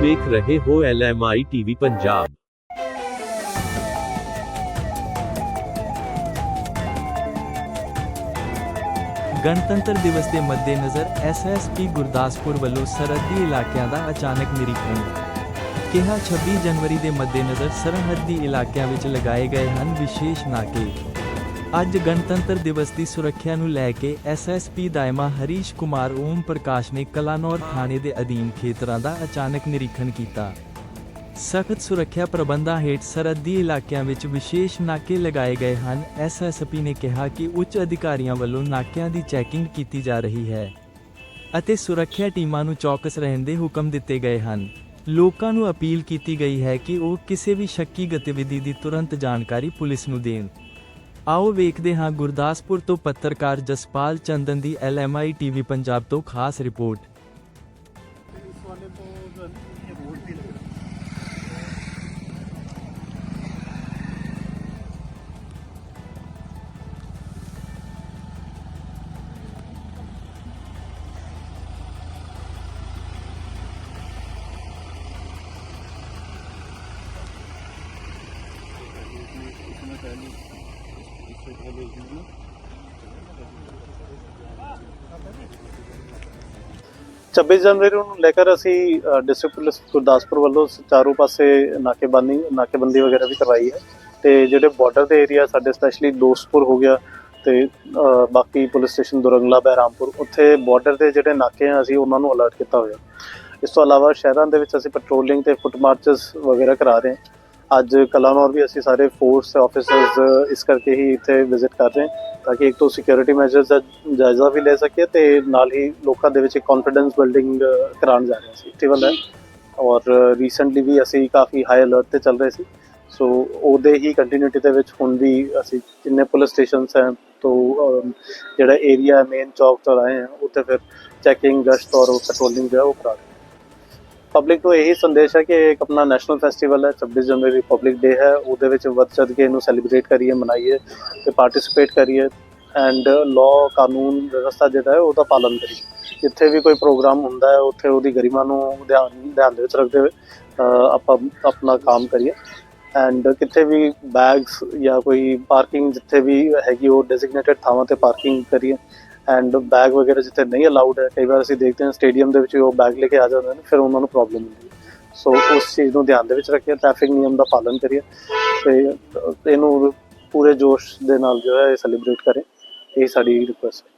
ਵੇਖ ਰਹੇ ਹੋ ਐਲਐਮਆਈ ਟੀਵੀ ਪੰਜਾਬ। ਗਣਤੰਤਰ ਦਿਵਸ ਦੇ ਮੱਦੇਨਜ਼ਰ ਐਸਐਸਪੀ ਗੁਰਦਾਸਪੁਰ ਵੱਲੋਂ ਸਰਹੱਦੀ ਇਲਾਕਿਆਂ ਦਾ ਅਚਾਨਕ ਨਿਰੀਖਣ। ਕਿਹਾ 26 ਜਨਵਰੀ ਦੇ ਮੱਦੇਨਜ਼ਰ ਸਰਹੱਦੀ ਇਲਾਕਿਆਂ ਵਿੱਚ ਲਗਾਏ ਗਏ ਹਨ ਵਿਸ਼ੇਸ਼ ਨਾਕੇ। ਅੱਜ ਗਣਤੰਤਰ ਦਿਵਸ ਦੀ ਸੁਰੱਖਿਆ ਨੂੰ ਲੈ ਕੇ ਐਸਐਸਪੀ ਦਾਇਮਾ ਹਰੀਸ਼ ਕੁਮਾਰ ਓਮ ਪ੍ਰਕਾਸ਼ ਨੇ ਕਲਾਨੌਰ ਥਾਣੇ ਦੇ ਅਧੀਨ ਖੇਤਰਾਂ ਦਾ ਅਚਾਨਕ ਨਿਰੀਖਣ ਕੀਤਾ। ਸਖਤ ਸੁਰੱਖਿਆ ਪ੍ਰਬੰਧਾਂ ਹੇਠ ਸਰਹੱਦੀ ਇਲਾਕਿਆਂ ਵਿੱਚ ਵਿਸ਼ੇਸ਼ ਨਾਕੇ ਲਗਾਏ ਗਏ ਹਨ। ਐਸਐਸਪੀ ਨੇ ਕਿਹਾ ਕਿ ਉੱਚ ਅਧਿਕਾਰੀਆਂ ਵੱਲੋਂ ਨਾਕਿਆਂ ਦੀ ਚੈਕਿੰਗ ਕੀਤੀ ਜਾ ਰਹੀ ਹੈ ਅਤੇ ਸੁਰੱਖਿਆ ਟੀਮਾਂ ਨੂੰ ਚੌਕਸ ਰਹਿਣ ਦੇ ਹੁਕਮ ਦਿੱਤੇ ਗਏ ਹਨ। ਲੋਕਾਂ ਨੂੰ ਅਪੀਲ ਕੀਤੀ ਗਈ ਹੈ ਕਿ ਉਹ ਕਿਸੇ ਵੀ ਸ਼ੱਕੀ ਗਤੀਵਿਧੀ ਦੀ ਤੁਰੰਤ ਜਾਣਕਾਰੀ ਪੁਲਿਸ ਨੂੰ ਦੇਣ। ਆਓ ਵੇਖਦੇ ਹਾਂ ਗੁਰਦਾਸਪੁਰ ਤੋਂ ਪੱਤਰਕਾਰ ਜਸਪਾਲ ਚੰਦਨ ਦੀ ਐਲਐਮਆਈ ਟੀਵੀ ਪੰਜਾਬ ਤੋਂ ਖਾਸ ਰਿਪੋਰਟ Thank you. 26 ਜਨਵਰੀ ਨੂੰ ਲੈ ਕੇ ਅਸੀਂ ਡਿਸਟ੍ਰਿਕਟ ਪੁਲਿਸ ਗੁਰਦਾਸਪੁਰ ਵੱਲੋਂ ਚਾਰੋਂ ਪਾਸੇ ਨਾਕੇਬੰਦੀ ਨਾਕੇਬੰਦੀ ਵਗੈਰਾ ਵੀ ਕਰਵਾਈ ਹੈ ਤੇ ਜਿਹੜੇ ਬਾਰਡਰ ਦੇ ਏਰੀਆ ਸਾਡੇ ਸਪੈਸ਼ਲੀ ਦੋਸਤਪੁਰ ਹੋ ਗਿਆ ਤੇ ਬਾਕੀ ਪੁਲਿਸ ਸਟੇਸ਼ਨ ਦੁਰੰਗਲਾ, ਬਹਿਰਾਮਪੁਰ, ਉੱਥੇ ਬਾਰਡਰ ਦੇ ਜਿਹੜੇ ਨਾਕੇ ਆ ਅਸੀਂ ਉਹਨਾਂ ਨੂੰ ਅਲਰਟ ਕੀਤਾ ਹੋਇਆ। ਇਸ ਤੋਂ ਇਲਾਵਾ ਸ਼ਹਿਰਾਂ ਦੇ ਵਿੱਚ ਅਸੀਂ ਪੈਟਰੋਲਿੰਗ ਤੇ ਫੁੱਟ ਮਾਰਚਸ ਵਗੈਰਾ ਕਰਾ ਰਹੇ ਹਾਂ। ਅੱਜ ਕਲਾਨੌਰ ਵੀ ਅਸੀਂ ਸਾਰੇ ਫੋਰਸ ਆਫੀਸਰਸ ਇਸ ਕਰਕੇ ਹੀ ਇੱਥੇ ਵਿਜ਼ਿਟ ਕਰ ਰਹੇ ਹਾਂ ਤਾਂ ਕਿ ਇੱਕ ਤੋਂ ਸਿਕਿਉਰਿਟੀ ਮੈਜਰਸ ਦਾ ਜਾਇਜ਼ਾ ਵੀ ਲੈ ਸਕੀਏ ਤੇ ਨਾਲ ਹੀ ਲੋਕਾਂ ਦੇ ਵਿੱਚ ਇੱਕ ਕੌਨਫੀਡੈਂਸ ਬਿਲਡਿੰਗ ਕਰਾਉਣ ਜਾ ਰਹੇ ਹਾਂ ਅਸੀਂ। ਫੈਸਟੀਵਲ ਹੈ। ਔਰ ਰੀਸੈਂਟਲੀ ਵੀ ਅਸੀਂ ਕਾਫੀ ਹਾਈ ਅਲਰਟ ਤੇ ਚੱਲ ਰਹੇ ਸੀ। ਸੋ ਉਹਦੇ ਹੀ ਕੰਟੀਨਿਊਟੀ ਦੇ ਵਿੱਚ ਹੁਣ ਵੀ ਅਸੀਂ ਜਿੰਨੇ ਪੁਲਿਸ ਸਟੇਸ਼ਨਸ ਹੈ, ਤੋਂ ਜਿਹੜਾ ਏਰੀਆ ਮੇਨ ਚੌਕ ਤੋਂ ਆਏ ਹਾਂ, ਉੱਥੇ ਫਿਰ ਚੈਕਿੰਗ ਗਸ਼ਤ ਔਰ ਪੈਟਰੋਲਿੰਗ ਜੋ ਹੈ ਉਹ ਕਰਾ ਰਹੇ ਪਬਲਿਕ ਨੂੰ ਇਹੀ ਸੰਦੇਸ਼ ਹੈ ਕਿ ਇੱਕ ਆਪਣਾ ਨੈਸ਼ਨਲ ਫੈਸਟੀਵਲ ਹੈ 26 ਜਨਵਰੀ ਰਿਪਬਲਿਕ ਡੇ ਹੈ। ਉਹਦੇ ਵਿੱਚ ਵੱਧ ਚੜ੍ਹ ਕੇ ਇਹਨੂੰ ਸੈਲੀਬ੍ਰੇਟ ਕਰੀਏ, ਮਨਾਈਏ ਤੇ ਪਾਰਟਿਸਿਪੇਟ ਕਰੀਏ ਐਂਡ ਲਾਅ ਕਾਨੂੰਨ, ਵਿਵਸਥਾ ਜਿਹੜਾ ਹੈ, ਉਹਦਾ ਪਾਲਣ ਕਰੀਏ। ਜਿੱਥੇ ਵੀ ਕੋਈ ਪ੍ਰੋਗਰਾਮ ਹੁੰਦਾ ਹੈ, ਉੱਥੇ ਉਹਦੀ ਗਰਿਮਾ ਨੂੰ ਧਿਆਨ ਧਿਆਨ ਦੇ ਵਿੱਚ ਰੱਖਦੇ ਹੋਏ ਆਪਾਂ ਆਪਣਾ ਕੰਮ ਕਰੀਏ। ਐਂਡ ਕਿਤੇ ਵੀ ਬੈਗਸ ਜਾਂ ਕੋਈ ਪਾਰਕਿੰਗ ਜਿੱਥੇ ਵੀ ਹੈਗੀ, ਉਹ ਡੈਜ਼ਿਗਨੇਟਡ ਥਾਵਾਂ ਤੇ ਪਾਰਕਿੰਗ ਕਰੀਏ। ਐਂਡ ਬੈਗ ਵਗੈਰਾ ਜਿੱਥੇ ਨਹੀਂ ਅਲਾਉਡ ਹੈ, ਕਈ ਵਾਰ ਅਸੀਂ ਦੇਖਦੇ ਹਾਂ ਸਟੇਡੀਅਮ ਦੇ ਵਿੱਚ ਵੀ ਉਹ ਬੈਗ ਲੈ ਕੇ ਆ ਜਾਂਦੇ ਨੇ, ਫਿਰ ਉਹਨਾਂ ਨੂੰ ਪ੍ਰੋਬਲਮ ਹੁੰਦੀ ਹੈ। ਸੋ ਉਸ ਚੀਜ਼ ਨੂੰ ਧਿਆਨ ਦੇ ਵਿੱਚ ਰੱਖੀਏ ਟ੍ਰੈਫਿਕ ਨਿਯਮ ਦਾ ਪਾਲਨ ਕਰੀਏ ਤੇ ਇਹਨੂੰ ਪੂਰੇ ਜੋਸ਼ ਦੇ ਨਾਲ ਜੋ ਹੈ ਸੈਲੀਬ੍ਰੇਟ ਕਰੇ, ਇਹ ਸਾਡੀ ਰਿਕੁਐਸਟ ਹੈ।